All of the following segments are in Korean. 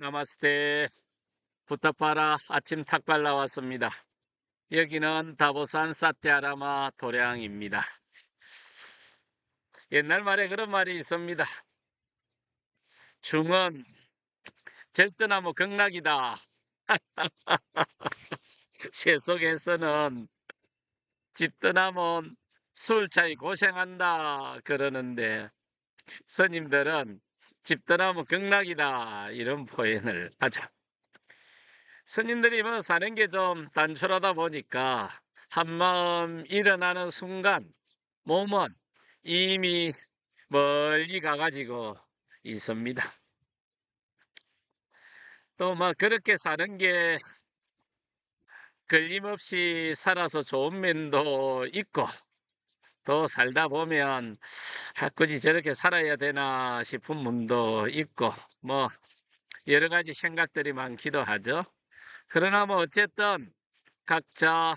나마스테 부탁바라 아침 탁발 나왔습니다. 여기는 다보산 사테아라마 도량입니다. 옛날 말에 그런 말이 있습니다. 중은 절대나무 극락이다. 세속에서는 집 떠나면 술 차이 고생한다 그러는데 스님들은 집 떠나면 극락이다 이런 표현을 하죠. 스님들이 뭐 사는 게 좀 단촐하다 보니까 한마음 일어나는 순간 몸은 이미 멀리 가가지고 있습니다. 또뭐 그렇게 사는 게 걸림없이 살아서 좋은 면도 있고 또 살다 보면 아, 굳이 저렇게 살아야 되나 싶은 분도 있고 뭐 여러 가지 생각들이 많기도 하죠. 그러나 뭐 어쨌든 각자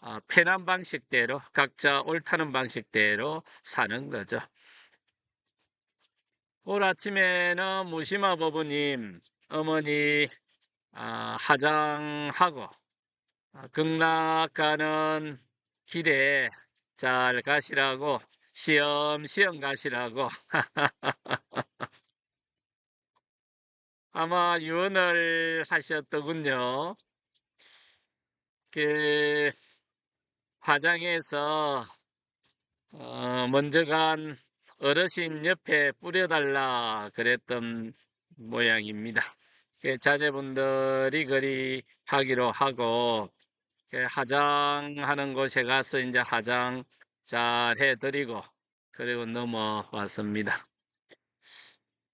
어, 편한 방식대로 각자 옳다는 방식대로 사는 거죠. 오늘 아침에는 무시마 부부님 어머니 아, 하장하고 아, 극락 가는 길에 잘 가시라고 시험시험 가시라고 아마 유언을 하셨더군요. 그 화장에서 어, 먼저 간 어르신 옆에 뿌려달라 그랬던 모양입니다. 그 자제분들이 그리 하기로 하고 그 화장하는 곳에 가서 이제 화장 잘 해드리고 그리고 넘어왔습니다.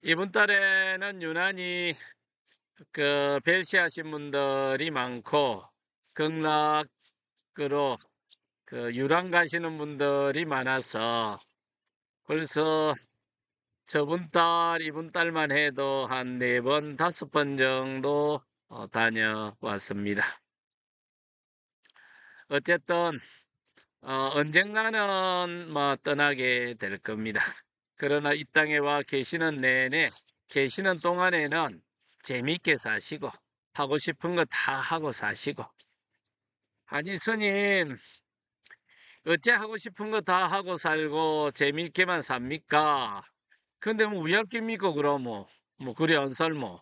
이번 달에는 유난히 그 벨시하신 분들이 많고 극락으로 그 유랑 가시는 분들이 많아서 벌써 저번 달, 이번 달만 해도 한 네 번, 다섯 번 정도 어, 다녀왔습니다. 어쨌든 어, 언젠가는 뭐 떠나게 될 겁니다. 그러나 이 땅에 와 계시는 내내 계시는 동안에는 재미있게 사시고 하고 싶은 거 다 하고 사시고 아니 스님 어째 하고 싶은 거 다 하고 살고 재미있게만 삽니까? 근데 뭐 위약깁니까 그럼 뭐, 뭐 그래 안 살모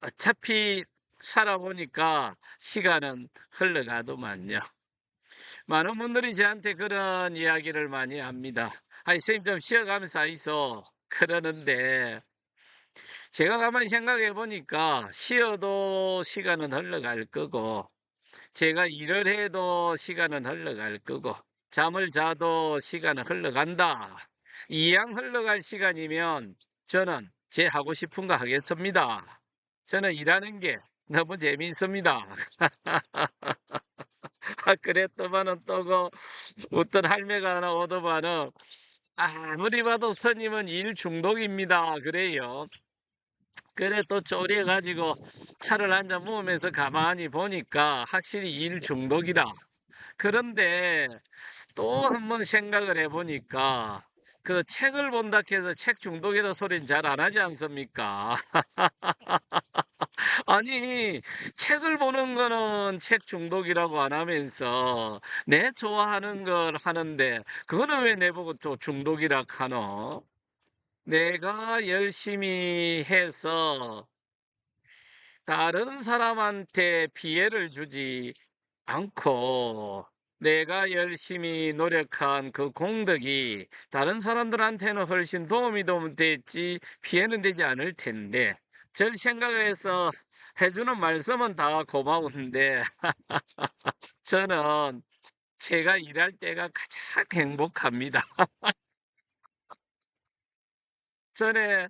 어차피 살아보니까 시간은 흘러가더만요. 많은 분들이 저한테 그런 이야기를 많이 합니다. 아니, 선생님 좀 쉬어가면서 있어. 그러는데, 제가 가만히 생각해 보니까, 쉬어도 시간은 흘러갈 거고, 제가 일을 해도 시간은 흘러갈 거고, 잠을 자도 시간은 흘러간다. 이양 흘러갈 시간이면 저는 제 하고 싶은 거 하겠습니다. 저는 일하는 게 너무 재미있습니다. 아, 그랬더만은 또그 어떤 할매가 하나 오더만은 아무리 봐도 스님은 일 중독입니다. 그래요. 그래 또 쪼려가지고 차를 한잔 먹으면서 가만히 보니까 확실히 일 중독이다. 그런데 또 한 번 생각을 해보니까 그 책을 본다 해서 책 중독이라 소리는 잘 안 하지 않습니까? 아니, 책을 보는 거는 책 중독이라고 안 하면서 내 좋아하는 걸 하는데 그거는 왜 내보고 또 중독이라 하노? 내가 열심히 해서 다른 사람한테 피해를 주지 않고 내가 열심히 노력한 그 공덕이 다른 사람들한테는 훨씬 도움이 됐지 피해는 되지 않을 텐데 절 생각해서 해주는 말씀은 다 고마운데 저는 제가 일할 때가 가장 행복합니다. 전에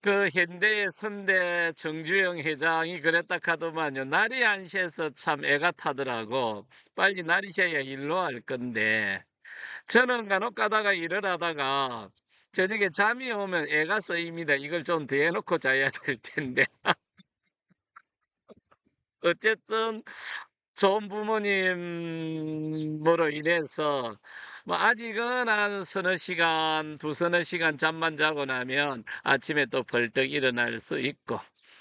그 현대의 선대 정주영 회장이 그랬다 카더만요. 날이 안 새서 참 애가 타더라고. 빨리 날이 새야 일로 할 건데. 저는 간혹 가다가 일을 하다가 저녁에 잠이 오면 애가 쓰입니다. 이걸 좀 대놓고 자야 될 텐데. 어쨌든 좋은 부모님으로 인해서 뭐 아직은 한 서너 시간, 두 서너 시간 잠만 자고 나면 아침에 또 벌떡 일어날 수 있고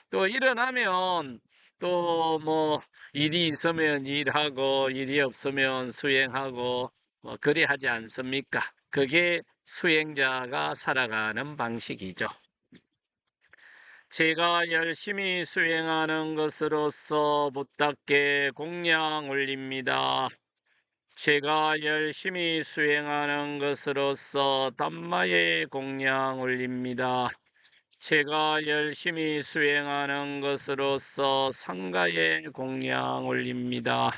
또 일어나면 또 뭐 일이 있으면 일하고 일이 없으면 수행하고 뭐 그리 하지 않습니까? 그게 수행자가 살아가는 방식이죠. 제가 열심히 수행하는 것으로서 부탁께 공양 올립니다. 제가 열심히 수행하는 것으로서 담마에 공양 올립니다. 제가 열심히 수행하는 것으로서 상가에 공양 올립니다.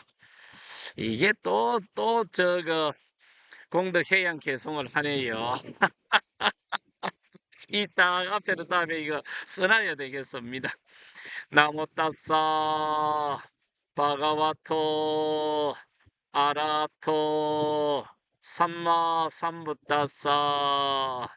이게 또, 또, 저거, 공덕 해양 개송을 하네요. 이따 앞에도 다음에 이거 써놔야 되겠습니다. 나무 따싸, 바가와토, 아라토, 삼마 삼부따싸,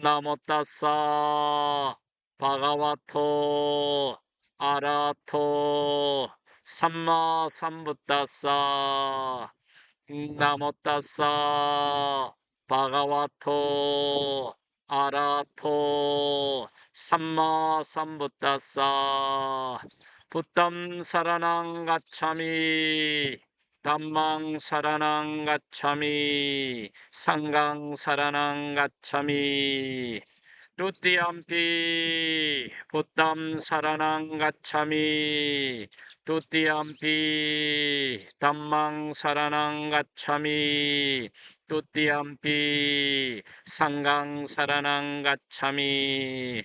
나무 따싸, 바가와토, 아라토, 삼마 삼부따싸, 나무 따싸, 바가와토, 아라토, 삼마 삼부따싸, 부담 사라낭 가참이, 담망 사라낭 가참이, 상강 사라낭 가참이, 뚜띠암피, 부담 사라낭 가참이, 뚜띠암피, 담망 사라낭 가참이, 뚜띠암피, 상강 사라낭 가참이,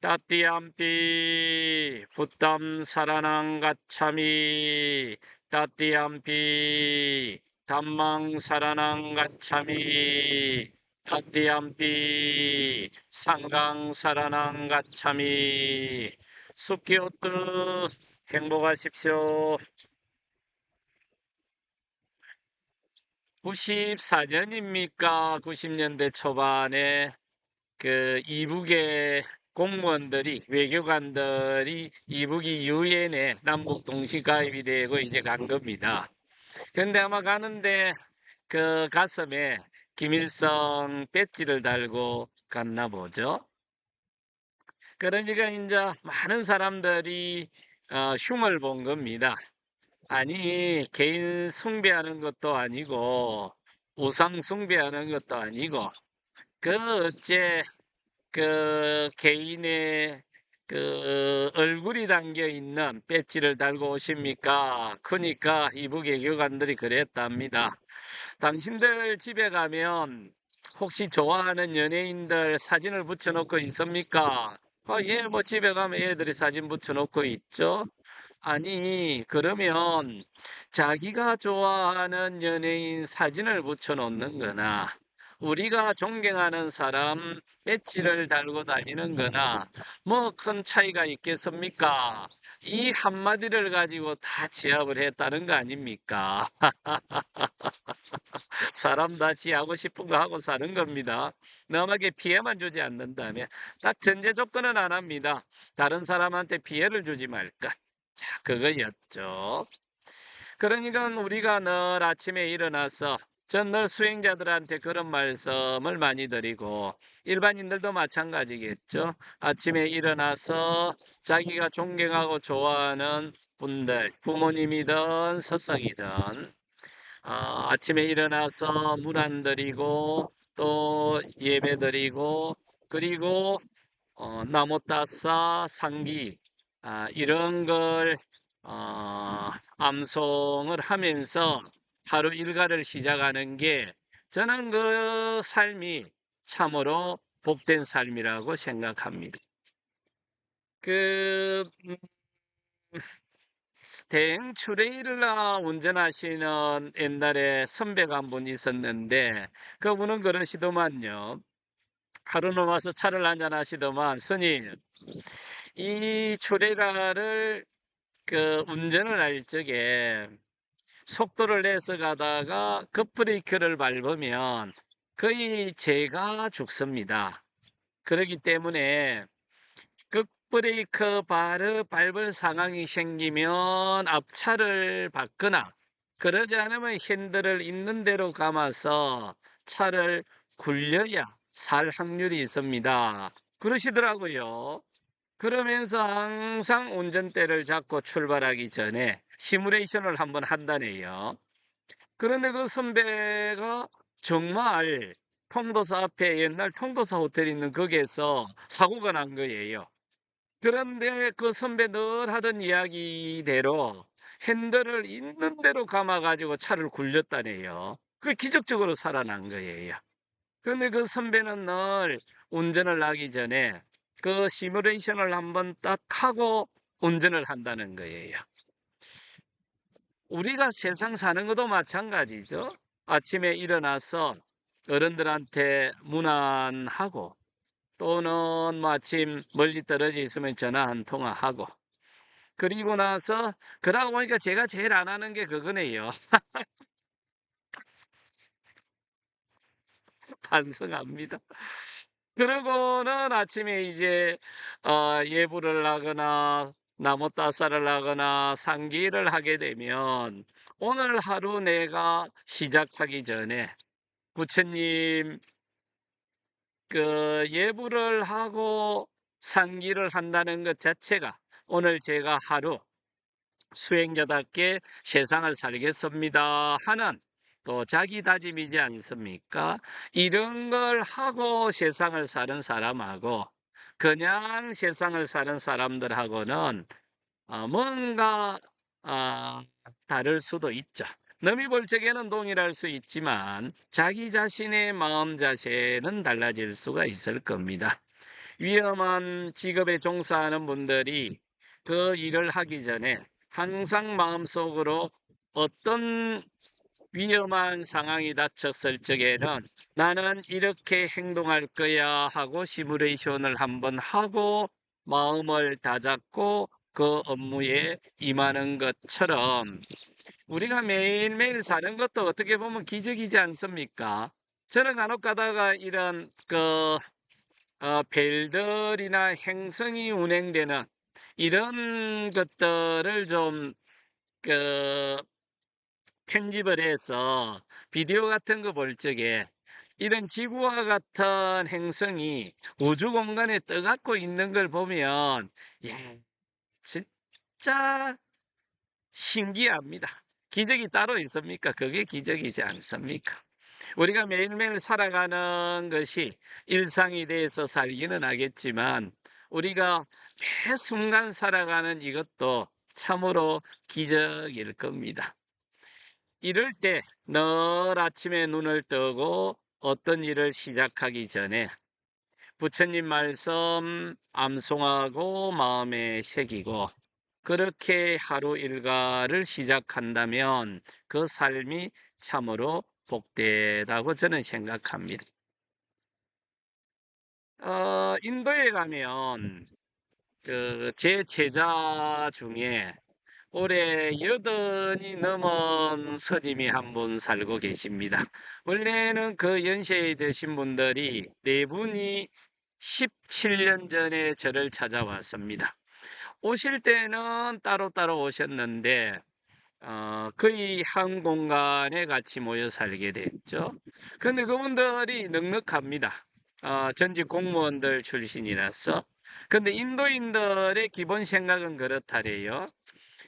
따띠암피, 부담 사라낭 가참이, 따띠암피, 담망 사라낭 가참이, 따띠암피, 상강 사라낭 가참이, 숙기호뜨 행복하십시오. 94년입니까? 90년대 초반에 그 이북의 공무원들이 외교관들이 이북이 유엔에 남북 동시 가입이 되고 이제 간 겁니다. 근데 아마 가는데 그 가슴에 김일성 배지를 달고 갔나 보죠. 그러니까 이제 많은 사람들이 어, 흉을 본 겁니다. 아니 개인 숭배하는 것도 아니고 우상 숭배하는 것도 아니고 그 어째 그 개인의 그 얼굴이 담겨 있는 배지를 달고 오십니까? 그러니까 이북 외교관들이 그랬답니다. 당신들 집에 가면 혹시 좋아하는 연예인들 사진을 붙여놓고 있습니까? 어, 예, 뭐 집에 가면 애들이 사진 붙여놓고 있죠. 아니, 그러면 자기가 좋아하는 연예인 사진을 붙여놓는 거나 우리가 존경하는 사람 배지를 달고 다니는 거나 뭐 큰 차이가 있겠습니까? 이 한마디를 가지고 다 제압을 했다는 거 아닙니까? 사람 다 지하고 싶은 거 하고 사는 겁니다. 남에게 피해만 주지 않는다면 딱 전제 조건은 안 합니다. 다른 사람한테 피해를 주지 말까. 자, 그거였죠. 그러니까 우리가 늘 아침에 일어나서 전 늘 수행자들한테 그런 말씀을 많이 드리고 일반인들도 마찬가지겠죠. 아침에 일어나서 자기가 존경하고 좋아하는 분들, 부모님이든 스승이든 어, 아침에 일어나서 물안 드리고 또 예배 드리고 그리고 어, 나무 따싸 상기 아, 이런 걸 어, 암송을 하면서 하루 일과를 시작하는 게 저는 그 삶이 참으로 복된 삶이라고 생각합니다. 그 음, 대행 트레일러 운전하시는 옛날에 선배가 한 분 있었는데 그분은 그러시더만요. 하루는 와서 차를 한잔 하시더만 스님 이 트레일러를 그 운전을 할 적에 속도를 내서 가다가 급브레이크를 밟으면 거의 제가 죽습니다. 그렇기 때문에 급브레이크 바로 밟을 상황이 생기면 앞차를 받거나 그러지 않으면 핸들을 있는 대로 감아서 차를 굴려야 살 확률이 있습니다. 그러시더라고요. 그러면서 항상 운전대를 잡고 출발하기 전에 시뮬레이션을 한번 한다네요. 그런데 그 선배가 정말 통도사 앞에 옛날 통도사 호텔 있는 거기에서 사고가 난 거예요. 그런데 그 선배 늘 하던 이야기대로 핸들을 있는 대로 감아가지고 차를 굴렸다네요. 그 기적적으로 살아난 거예요. 그런데 그 선배는 늘 운전을 하기 전에 그 시뮬레이션을 한번 딱 하고 운전을 한다는 거예요. 우리가 세상 사는 것도 마찬가지죠. 아침에 일어나서 어른들한테 문안하고 또는 마침 멀리 떨어져 있으면 전화 한 통화 하고 그리고 나서 그러고 보니까 제가 제일 안 하는 게 그거네요. 반성합니다. 그러고는 아침에 이제 어, 예불을 하거나 나무 따사를 하거나 상기를 하게 되면 오늘 하루 내가 시작하기 전에 부처님 그 예불을 하고 상기를 한다는 것 자체가 오늘 제가 하루 수행자답게 세상을 살겠습니다 하는 또 자기 다짐이지 않습니까? 이런 걸 하고 세상을 사는 사람하고 그냥 세상을 사는 사람들하고는 어, 뭔가 어, 다를 수도 있죠. 남이 볼 적에는 동일할 수 있지만 자기 자신의 마음 자세는 달라질 수가 있을 겁니다. 위험한 직업에 종사하는 분들이 그 일을 하기 전에 항상 마음속으로 어떤 위험한 상황이 닥쳤을 적에는 나는 이렇게 행동할 거야 하고 시뮬레이션을 한번 하고 마음을 다잡고 그 업무에 임하는 것처럼 우리가 매일매일 사는 것도 어떻게 보면 기적이지 않습니까? 저는 간혹 가다가 이런 그 어, 별들이나 행성이 운행되는 이런 것들을 좀그 편집을 해서 비디오 같은 거 볼 적에 이런 지구와 같은 행성이 우주 공간에 떠갖고 있는 걸 보면 야, 진짜 신기합니다. 기적이 따로 있습니까? 그게 기적이지 않습니까? 우리가 매일매일 살아가는 것이 일상이 돼서 살기는 하겠지만 우리가 매 순간 살아가는 이것도 참으로 기적일 겁니다. 이럴 때 늘 아침에 눈을 뜨고 어떤 일을 시작하기 전에 부처님 말씀 암송하고 마음에 새기고 그렇게 하루 일과를 시작한다면 그 삶이 참으로 복되다고 저는 생각합니다. 어, 인도에 가면 그 제 제자 중에 올해 여든이 넘은 스님이 한 분 살고 계십니다. 원래는 그 연세에 드신 분들이 네 분이 17년 전에 저를 찾아왔습니다. 오실 때는 따로따로 오셨는데 어, 거의 한 공간에 같이 모여 살게 됐죠. 근데 그분들이 넉넉합니다. 어, 전직 공무원들 출신이라서. 근데 인도인들의 기본 생각은 그렇다래요.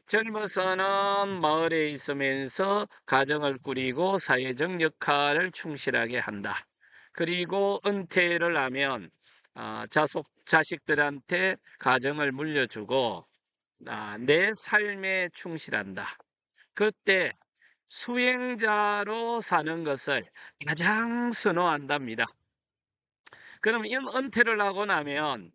젊어서는 마을에 있으면서 가정을 꾸리고 사회적 역할을 충실하게 한다. 그리고 은퇴를 하면 어, 자속 자식들한테 가정을 물려주고 아, 내 삶에 충실한다. 그때 수행자로 사는 것을 가장 선호한답니다. 그럼 은퇴를 하고 나면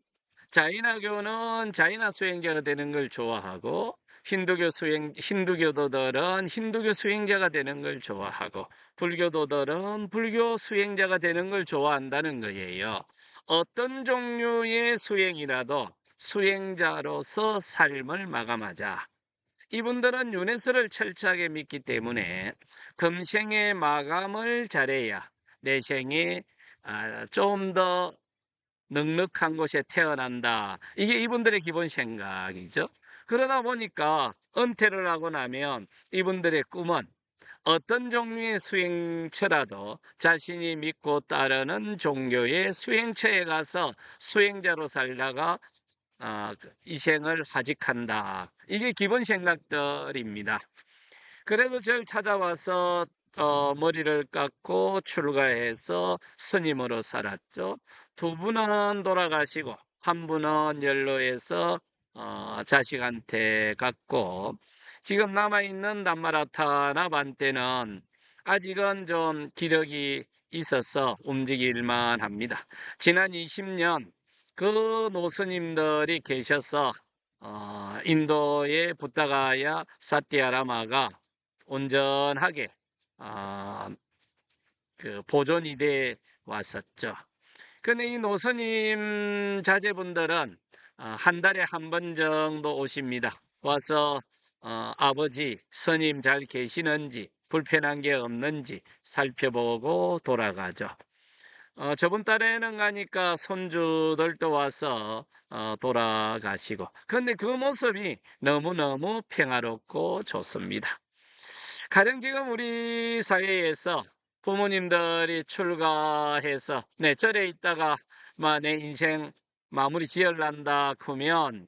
자인화교는 자인화 수행자가 되는 걸 좋아하고 힌두교 수행, 힌두교도들은 힌두교 수행자가 되는 걸 좋아하고, 불교도들은 불교 수행자가 되는 걸 좋아한다는 거예요. 어떤 종류의 수행이라도 수행자로서 삶을 마감하자. 이분들은 유네스를 철저하게 믿기 때문에 금생의 마감을 잘해야 내 생에 아, 좀더 넉넉한 곳에 태어난다. 이게 이분들의 기본 생각이죠. 그러다 보니까 은퇴를 하고 나면 이분들의 꿈은 어떤 종류의 수행처라도 자신이 믿고 따르는 종교의 수행처에 가서 수행자로 살다가 어, 이 생을 하직한다. 이게 기본 생각들입니다. 그래도 저를 찾아와서 어, 머리를 깎고 출가해서 스님으로 살았죠. 두 분은 돌아가시고 한 분은 연로해서 어, 자식한테 갔고 지금 남아있는 남마라타나 반때는 아직은 좀 기력이 있어서 움직일만 합니다. 지난 20년 그 노스님들이 계셔서 어, 인도의 부타가야 사티아라마가 온전하게 어, 그 보존이 돼 왔었죠. 근데 이 노스님 자제분들은 어, 한 달에 한 번 정도 오십니다. 와서 어, 아버지 스님 잘 계시는지 불편한 게 없는지 살펴보고 돌아가죠. 어, 저번 달에는 가니까 손주들도 와서 어, 돌아가시고 근데 그 모습이 너무너무 평화롭고 좋습니다. 가령 지금 우리 사회에서 부모님들이 출가해서 내 절에 있다가 내 인생 마무리 지을란다 그러면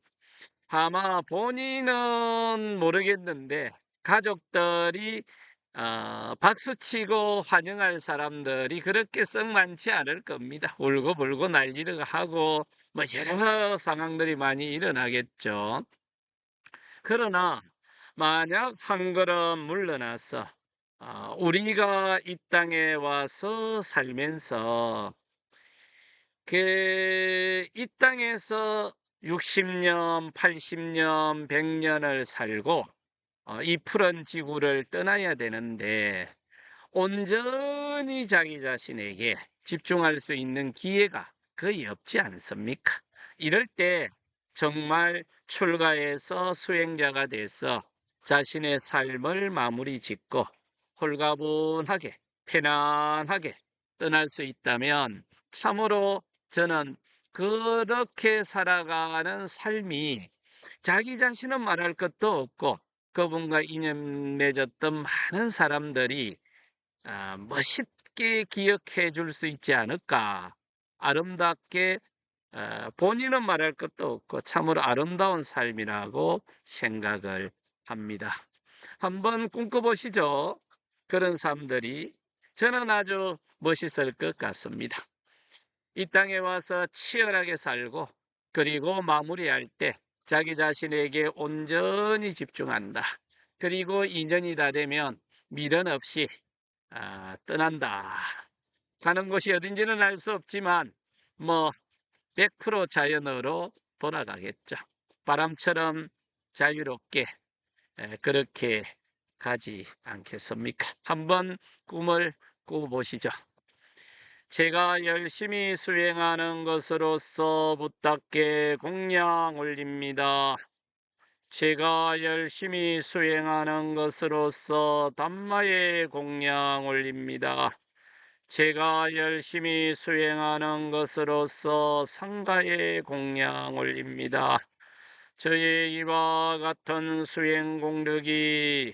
아마 본인은 모르겠는데 가족들이 어, 박수치고 환영할 사람들이 그렇게 썩 많지 않을 겁니다. 울고 불고 난리를 하고 뭐 여러 상황들이 많이 일어나겠죠. 그러나 만약 한 걸음 물러나서 어, 우리가 이 땅에 와서 살면서 그 이 땅에서 60년, 80년, 100년을 살고 어, 이 푸른 지구를 떠나야 되는데 온전히 자기 자신에게 집중할 수 있는 기회가 거의 없지 않습니까? 이럴 때 정말 출가해서 수행자가 돼서 자신의 삶을 마무리 짓고 홀가분하게 편안하게 떠날 수 있다면 참으로 저는 그렇게 살아가는 삶이 자기 자신은 말할 것도 없고 그분과 인연 맺었던 많은 사람들이 아, 멋있게 기억해 줄 수 있지 않을까. 아름답게 어, 본인은 말할 것도 없고 참으로 아름다운 삶이라고 생각을 합니다. 한번 꿈꿔보시죠. 그런 삶들이 저는 아주 멋있을 것 같습니다. 이 땅에 와서 치열하게 살고 그리고 마무리할 때 자기 자신에게 온전히 집중한다. 그리고 인연이 다 되면 미련 없이 아, 떠난다. 가는 곳이 어딘지는 알 수 없지만 뭐 100% 자연으로 돌아가겠죠. 바람처럼 자유롭게 에, 그렇게 가지 않겠습니까? 한번 꿈을 꾸보시죠. 제가 열심히 수행하는 것으로서 부탁께 공양 올립니다. 제가 열심히 수행하는 것으로서 담마의 공양 올립니다. 제가 열심히 수행하는 것으로서 상가의 공양 올립니다. 저의 이와 같은 수행 공덕이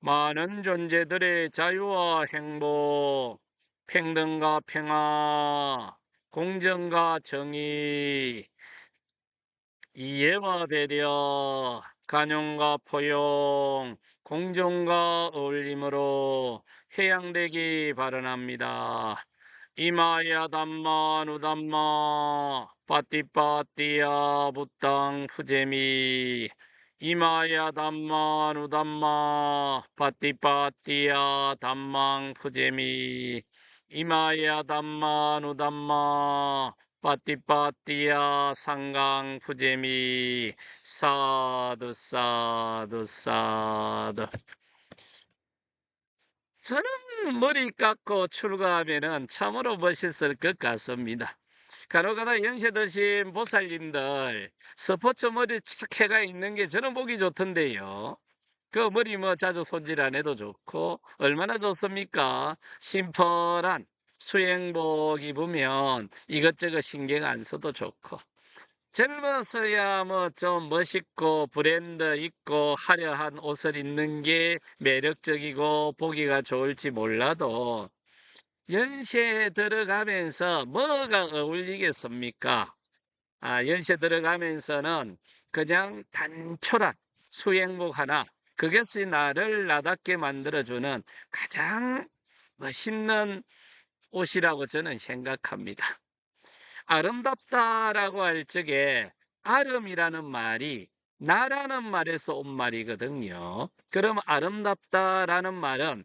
많은 존재들의 자유와 행복, 평등과 평화, 공정과 정의, 이해와 배려, 간용과 포용, 공정과 어울림으로 해양되기 바라납니다. 이마야 담마 누담마 빠띠빠띠야 부땅 푸제미. 이마야 담마 누담마 빠띠빠띠야 담망 푸제미. 이마야 담마 누담마 빠띠빠띠야 상강 푸제미. 사두 사두 사두. 저는 머리 깎고 출가하면은 참으로 멋있을 것 같습니다. 간혹가다 연세 드신 보살님들 스포츠 머리 착해가 있는 게 저는 보기 좋던데요. 그 머리 뭐 자주 손질 안 해도 좋고 얼마나 좋습니까? 심플한 수행복 입으면 이것저것 신경 안 써도 좋고 젊어서야 뭐 좀 멋있고 브랜드 있고 화려한 옷을 입는 게 매력적이고 보기가 좋을지 몰라도 연세에 들어가면서 뭐가 어울리겠습니까? 아, 연세 들어가면서는 그냥 단촐한 수행복 하나 그것이 나를 나답게 만들어주는 가장 멋있는 옷이라고 저는 생각합니다. 아름답다라고 할 적에 아름이라는 말이 나라는 말에서 온 말이거든요. 그럼 아름답다라는 말은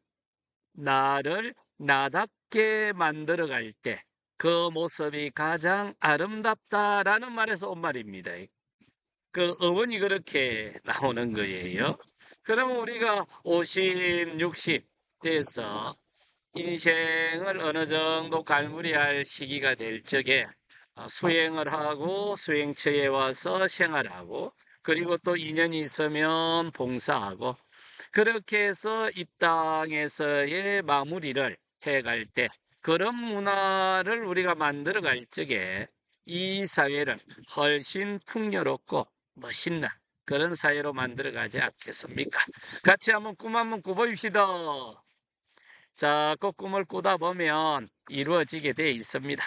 나를 나답게 만들어 갈 때 그 모습이 가장 아름답다라는 말에서 온 말입니다. 그 어원이 그렇게 나오는 거예요. 그러면 우리가 50, 60 돼서 인생을 어느 정도 갈무리할 시기가 될 적에 어, 수행을 하고 수행처에 와서 생활하고 그리고 또 인연이 있으면 봉사하고 그렇게 해서 이 땅에서의 마무리를 해갈 때 그런 문화를 우리가 만들어 갈 적에 이 사회를 훨씬 풍요롭고 멋있는 그런 사회로 만들어 가지 않겠습니까? 같이 한번 꿈 한번 꾸봅시다. 자, 그 꿈을 꾸다 보면 이루어지게 돼 있습니다.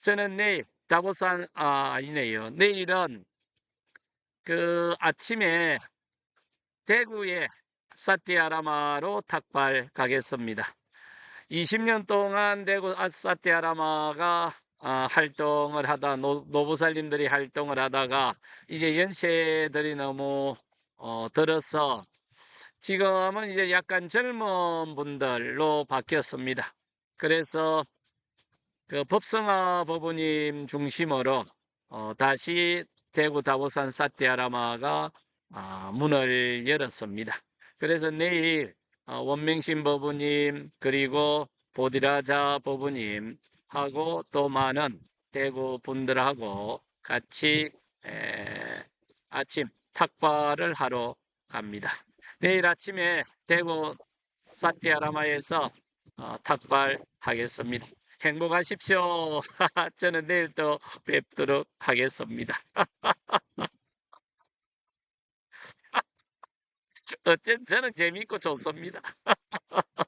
저는 내일 다보산 아, 아니네요. 내일은 그 아침에 대구에 사티아라마로 탁발 가겠습니다. 20년 동안 대구 아, 사티아라마가 아, 활동을 하다 노, 노부살님들이 활동을 하다가 이제 연세들이 너무 어, 들어서 지금은 이제 약간 젊은 분들로 바뀌었습니다. 그래서 그 법성아 법부님 중심으로 어, 다시 대구 다보산 사티아라마가 아, 문을 열었습니다. 그래서 내일 어, 원명신 법부님 그리고 보디라자 법부님 하고 또 많은 대구 분들하고 같이 에, 아침 탁발을 하러 갑니다. 내일 아침에 대구 사티아라마에서 어, 탁발하겠습니다. 행복하십시오. 저는 내일 또 뵙도록 하겠습니다. 어쨌든 저는 재미있고 좋습니다.